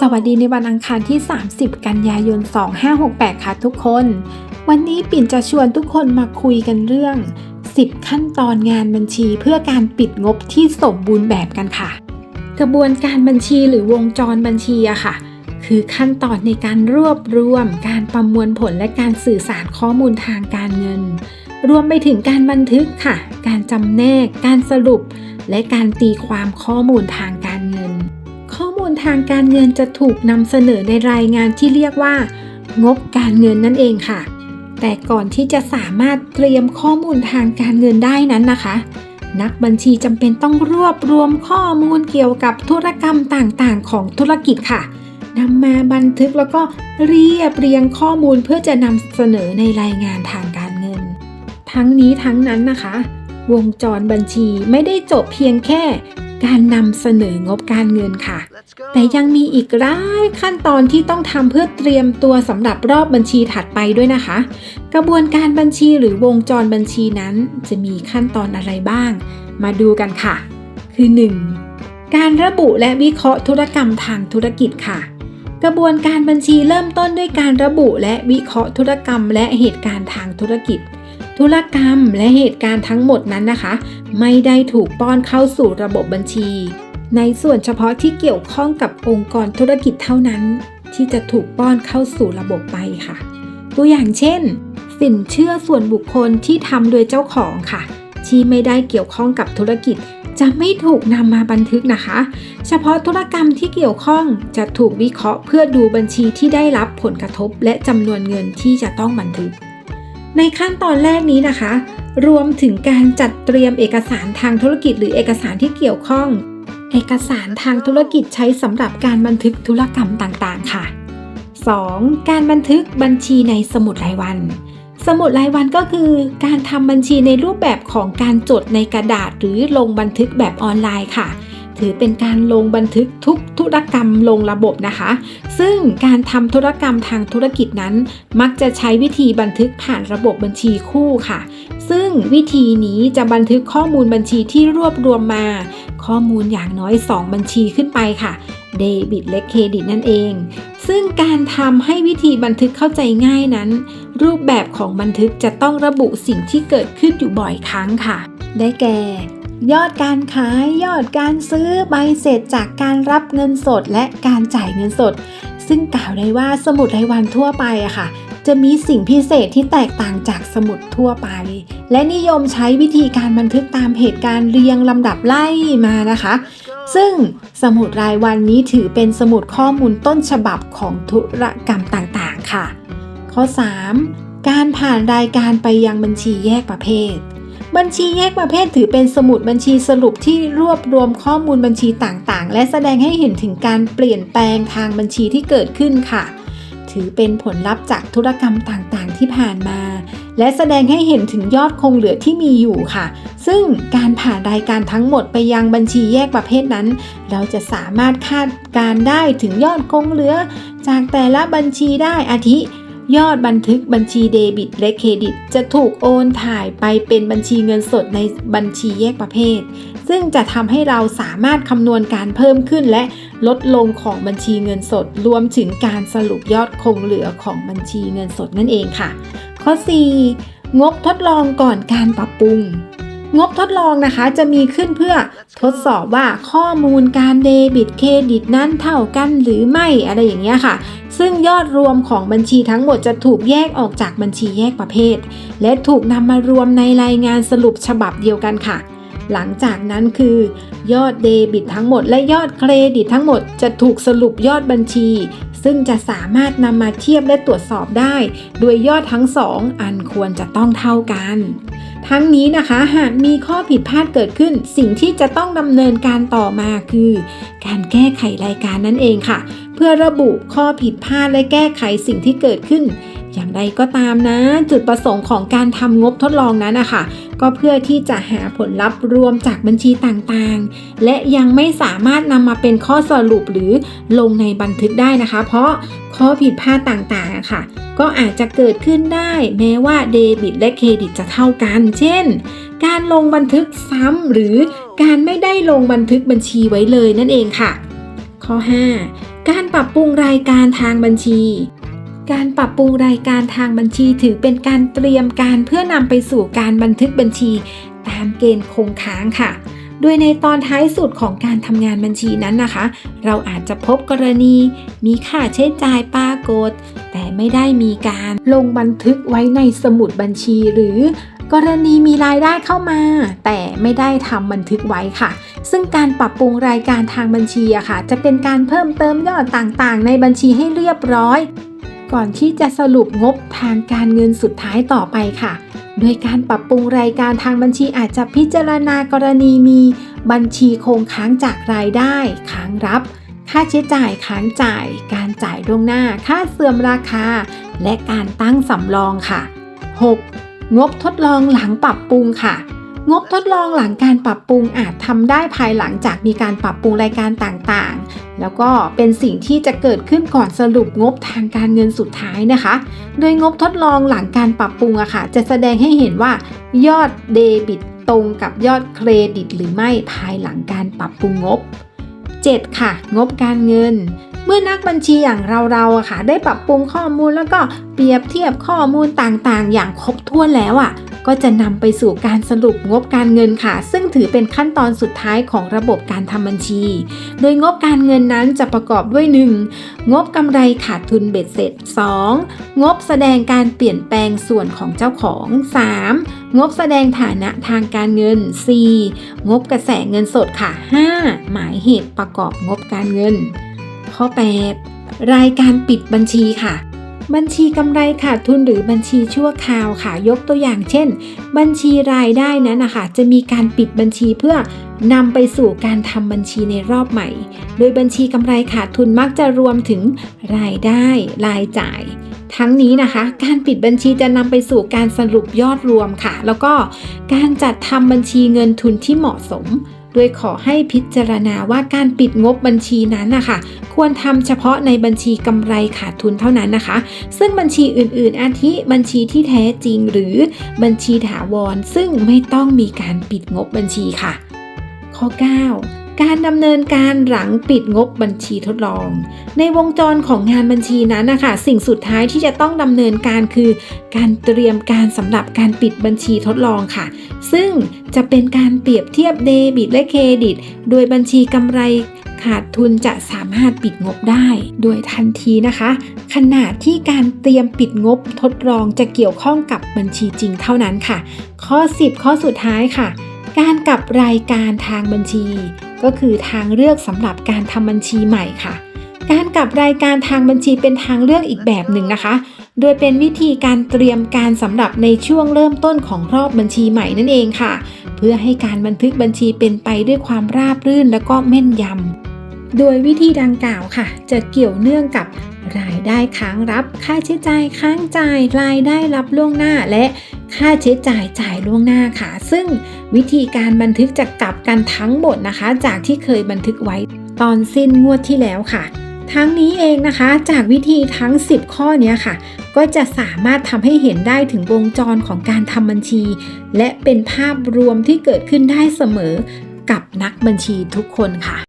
สวัสดีในวันอังคารที่ 30 กันยายน 2568 ค่ะทุกคน วันนี้ปิ่นจะชวนทุกคนมาคุยกันเรื่อง 10 ขั้นตอนงานบัญชีเพื่อการปิดงบที่สมบูรณ์แบบกันค่ะ กระบวนการบัญชีหรือวงจรบัญชีอะค่ะ คือขั้นตอนในการรวบรวม การประมวลผลและการสื่อสารข้อมูลทางการเงิน รวมไปถึงการบันทึกค่ะ การจำแนก การสรุป และการตีความข้อมูลทาง ทางการเงินจะถูกนำเสนอในรายงานที่เรียกว่า งบการเงินนั่นเองค่ะ แต่ก่อนที่จะสามารถเตรียมข้อมูลทางการเงินได้นั้นนะคะ นักบัญชีจำเป็นต้องรวบรวมข้อมูลเกี่ยวกับธุรกรรมต่างๆ ของธุรกิจค่ะนำมาบันทึกแล้วก็เรียบเรียงข้อมูลเพื่อจะนำเสนอในรายงานทางการเงิน ทั้งนี้ทั้งนั้นนะคะ วงจรบัญชีไม่ได้จบเพียงแค่ การนำเสนองบการเงินค่ะ แต่ยังมีอีกหลายขั้นตอนที่ต้องทำเพื่อเตรียมตัวสำหรับรอบบัญชีถัดไปด้วยนะคะ กระบวนการบัญชีหรือวงจรบัญชีนั้น จะมีขั้นตอนอะไรบ้าง มาดูกันค่ะ คือ 1. การระบุและวิเคราะห์ธุรกรรมทางธุรกิจค่ะ กระบวนการบัญชีเริ่มต้นด้วยการระบุและวิเคราะห์ธุรกรรมและเหตุการณ์ทางธุรกิจ ธุรกรรมและเหตุการณ์ทั้งหมดนั้นนะคะ ไม่ได้ถูกป้อนเข้าสู่ระบบบัญชี ในส่วนเฉพาะที่เกี่ยวข้องกับองค์กรธุรกิจเท่านั้น ที่จะถูกป้อนเข้าสู่ระบบไปค่ะ ตัวอย่างเช่น สินเชื่อส่วนบุคคลที่ทำโดยเจ้าของค่ะ ที่ไม่ได้เกี่ยวข้องกับธุรกิจ จะไม่ถูกนำมาบันทึกนะคะ เฉพาะธุรกรรมที่เกี่ยวข้องจะถูกวิเคราะห์เพื่อดูบัญชีที่ได้รับผลกระทบ และจำนวนเงินที่จะต้องบันทึก ในขั้นตอนแรกนี้นะคะ รวมถึงการจัดเตรียมเอกสารทางธุรกิจ หรือเอกสารที่เกี่ยวข้อง เอกสารทางธุรกิจใช้สำหรับการบันทึกธุรกรรมต่างๆ ค่ะ 2. การบันทึกบัญชีในสมุดรายวัน สมุดรายวันก็คือ การทำบัญชีในรูปแบบของการจดในกระดาษหรือลงบันทึกแบบออนไลน์ค่ะ ถือเป็นการลงบันทึกทุกธุรกรรมลงระบบนะคะ ซึ่งการทำธุรกรรมทางธุรกิจนั้น มักจะใช้วิธีบันทึกผ่านระบบบัญชีคู่ค่ะ ซึ่งวิธีนี้จะบันทึกข้อมูลบัญชีที่รวบรวมมา ข้อมูลอย่างน้อย 2 บัญชีขึ้นไปค่ะเดบิตและเครดิตนั่นเอง ซึ่งการทำให้วิธีบันทึกเข้าใจง่ายนั้น รูปแบบของบันทึกจะต้องระบุสิ่งที่เกิดขึ้นอยู่บ่อยครั้งค่ะ ได้แก่ ยอดการขายยอดการซื้อใบเสร็จจากการรับเงินสดและการจ่ายเงินสด ซึ่งกล่าวได้ว่าสมุดรายวันทั่วไปอะค่ะ จะมีสิ่งพิเศษที่แตกต่างจากสมุดทั่วไป และนิยมใช้วิธีการบันทึกตามเหตุการณ์เรียงลำดับไล่มานะคะ ซึ่งสมุดรายวันนี้ถือเป็นสมุดข้อมูลต้นฉบับของธุรกรรมต่างๆ ค่ะ ข้อ 3. การผ่านรายการไปยังบัญชีแยกประเภท บัญชีแยกประเภทถือเป็นสมุดบัญชีสรุปที่รวบรวมข้อมูลบัญชีต่างๆ และแสดงให้เห็นถึงการเปลี่ยนแปลงทางบัญชีที่เกิดขึ้นค่ะ ถือเป็นผลลัพธ์จากธุรกรรมต่างๆ ที่ผ่านมา และแสดงให้เห็นถึงยอดคงเหลือที่มีอยู่ค่ะ ซึ่งการผ่านรายการทั้งหมดไปยังบัญชีแยกประเภทนั้น เราจะสามารถคาดการได้ถึงยอดคงเหลือ จากแต่ละบัญชีได้อาทิ ยอดบันทึกบัญชีเดบิตและเครดิต จะถูกโอนถ่ายไปเป็นบัญชีเงินสดในบัญชีแยกประเภท ซึ่งจะทำให้เราสามารถคำนวณการเพิ่มขึ้นและลดลงของบัญชีเงินสด รวมถึงการสรุปยอดคงเหลือของบัญชีเงินสดนั่นเองค่ะ ข้อ 4. งบทดลองก่อนการปรับปรุง งบทดลองนะคะจะมีขึ้นเพื่อทดสอบว่าข้อมูลการเดบิตเครดิตนั้นเท่ากันหรือไม่อะไรอย่างเงี้ยค่ะ ซึ่งยอดรวมของบัญชีทั้งหมดจะถูกแยกออกจากบัญชีแยกประเภท และถูกนำมารวมในรายงานสรุปฉบับเดียวกันค่ะ หลังจากนั้นคือ ยอดเดบิตทั้งหมดและยอดเครดิตทั้งหมดจะถูกสรุปยอดบัญชี ซึ่งจะสามารถนำมาเทียบและตรวจสอบได้ โดยยอดทั้งสองอันควรจะต้องเท่ากัน ทั้งนี้นะคะหากมีข้อผิดพลาดเกิดขึ้น สิ่งที่จะต้องดำเนินการต่อมาคือ การแก้ไขรายการนั่นเองค่ะ เพื่อระบุข้อผิดพลาดและแก้ไขสิ่งที่เกิดขึ้น อย่างไรก็ตามนะ จุดประสงค์ของการทำงบทดลองนั้นนะคะ ก็เพื่อที่จะหาผลลัพธ์รวมจากบัญชีต่างๆ และยังไม่สามารถนำมาเป็นข้อสรุปหรือลงในบันทึกได้นะคะ เพราะข้อผิดพลาดต่างๆค่ะ ก็อาจจะเกิดขึ้นได้ แม้ว่าเดบิตและเครดิตจะเท่ากัน เช่น การลงบันทึกซ้ำหรือการไม่ได้ลงบันทึกบัญชีไว้เลยนั่นเองค่ะ ข้อ 5 การปรับปรุงรายการทางบัญชี การปรับปรุงรายการทางบัญชีถือเป็นการเตรียมการเพื่อนำไปสู่การบันทึกบัญชีตามเกณฑ์คงค้างค่ะ โดยในตอนท้ายสุดของการทำงานบัญชีนั้นนะคะ เราอาจจะพบกรณี มีค่าใช้จ่ายปรากฏ แต่ไม่ได้มีการลงบันทึกไว้ในสมุดบัญชีหรือกรณีมีรายได้เข้ามา แต่ไม่ได้ทำบันทึกไว้ค่ะ ซึ่งการปรับปรุงรายการทางบัญชีอะค่ะ จะเป็นการเพิ่มเติมยอดต่างๆ ในบัญชีให้เรียบร้อย ก่อนที่จะสรุปงบทางการเงินสุดท้ายต่อไปค่ะ โดยการปรับปรุงรายการทางบัญชีอาจจะพิจารณากรณีมีบัญชีคงค้างจากรายได้ค้างรับ ค่าใช้จ่ายค้างจ่าย การจ่ายล่วงหน้า ค่าเสื่อมราคา และการตั้งสำรองค่ะ 6. งบทดลองหลังปรับปรุงค่ะ งบทดลองหลังการปรับปรุงอาจทำได้ภายหลังจากมีการปรับปรุงรายการต่างๆ แล้วก็เป็นสิ่งที่จะเกิดขึ้นก่อนสรุปงบทางการเงินสุดท้ายนะคะ โดยงบทดลองหลังการปรับปรุงอะค่ะ จะแสดงให้เห็นว่ายอดเดบิตตรงกับยอดเครดิตหรือไม่ภายหลังการปรับปรุงงบ 7. ค่ะ งบการเงิน เมื่อนักบัญชีอย่างเราๆอะค่ะ ได้ปรับปรุงข้อมูลแล้วก็เปรียบเทียบข้อมูลต่างๆ อย่างครบถ้วนแล้วอะ ก็จะนำไปสู่การสรุปงบการเงินค่ะ ซึ่งถือเป็นขั้นตอนสุดท้ายของระบบการทำบัญชี โดยงบการเงินนั้นจะประกอบด้วย 1. งบกำไรขาดทุนเบ็ดเสร็จ 2. งบแสดงการเปลี่ยนแปลงส่วนของเจ้าของ 3. งบแสดงฐานะทางการเงิน 4. งบกระแสเงินสดค่ะ 5. หมายเหตุประกอบงบการเงิน ข้อ 8 รายการปิดบัญชีค่ะ บัญชีกำไรขาดทุนหรือบัญชีชั่วคราวค่ะ ยกตัวอย่างเช่น บัญชีรายได้นั้นนะคะ จะมีการปิดบัญชีเพื่อนำไปสู่การทำบัญชีในรอบใหม่ โดยบัญชีกำไรขาดทุนมักจะรวมถึงรายได้ รายจ่าย ทั้งนี้นะคะ การปิดบัญชีจะนำไปสู่การสรุปยอดรวมค่ะ แล้วก็การจัดทำบัญชีเงินทุนที่เหมาะสม ดยขอให้พิจารณาว่าการปิดงบบัญชีนั้นนะคะควรทำเฉพาะในบัญชีกำไรขาดทุนเท่านั้นนะคะ ซึ่งบัญชีอื่น ๆ อาทิบัญชีที่แท้จริงหรือบัญชีถาวร ซึ่งไม่ต้องมีการปิดงบบัญชีค่ะ ข้อ 9 การดำเนินการหลังปิดงบบัญชีทดลอง ในวงจรของงานบัญชีนั้นนะคะสิ่งสุดท้ายที่จะต้องดำเนินการคือ การเตรียมการสำหรับการปิดบัญชีทดลองค่ะ ซึ่งจะเป็นการเปรียบเทียบเดบิตและเครดิต โดยบัญชีกำไรขาดทุนจะสามารถปิดงบได้โดยทันทีนะคะขณะที่การเตรียมปิดงบทดลองจะเกี่ยวข้องกับบัญชีจริงเท่านั้นค่ะ ข้อ 10 ข้อสุดท้ายค่ะ การกลับรายการทางบัญชี ก็คือทางเลือกสำหรับการทำบัญชีใหม่ค่ะ การกลับรายการทางบัญชีเป็นทางเลือกอีกแบบหนึ่งนะคะ โดยเป็นวิธีการเตรียมการสำหรับในช่วงเริ่มต้นของรอบบัญชีใหม่นั่นเองค่ะ เพื่อให้การบันทึกบัญชีเป็นไปด้วยความราบรื่นและก็แม่นยำโดยวิธีดังกล่าวค่ะ จะเกี่ยวเนื่องกับรายได้ค้างรับ ค่าใช้จ่ายค้างจ่าย รายได้รับล่วงหน้าและ ค่าใช้จ่ายจ่ายล่วงหน้าค่ะ ซึ่งวิธีการบันทึกจะกลับกันทั้งหมดนะคะ จากที่เคยบันทึกไว้ตอนสิ้นงวดที่แล้วค่ะ ทั้งนี้เองนะคะ จากวิธีทั้ง 10 ข้อเนี้ยค่ะ ก็จะสามารถทำให้เห็นได้ถึงวงจรของการทำบัญชี และเป็นภาพรวมที่เกิดขึ้นได้เสมอกับนักบัญชีทุกคนค่ะ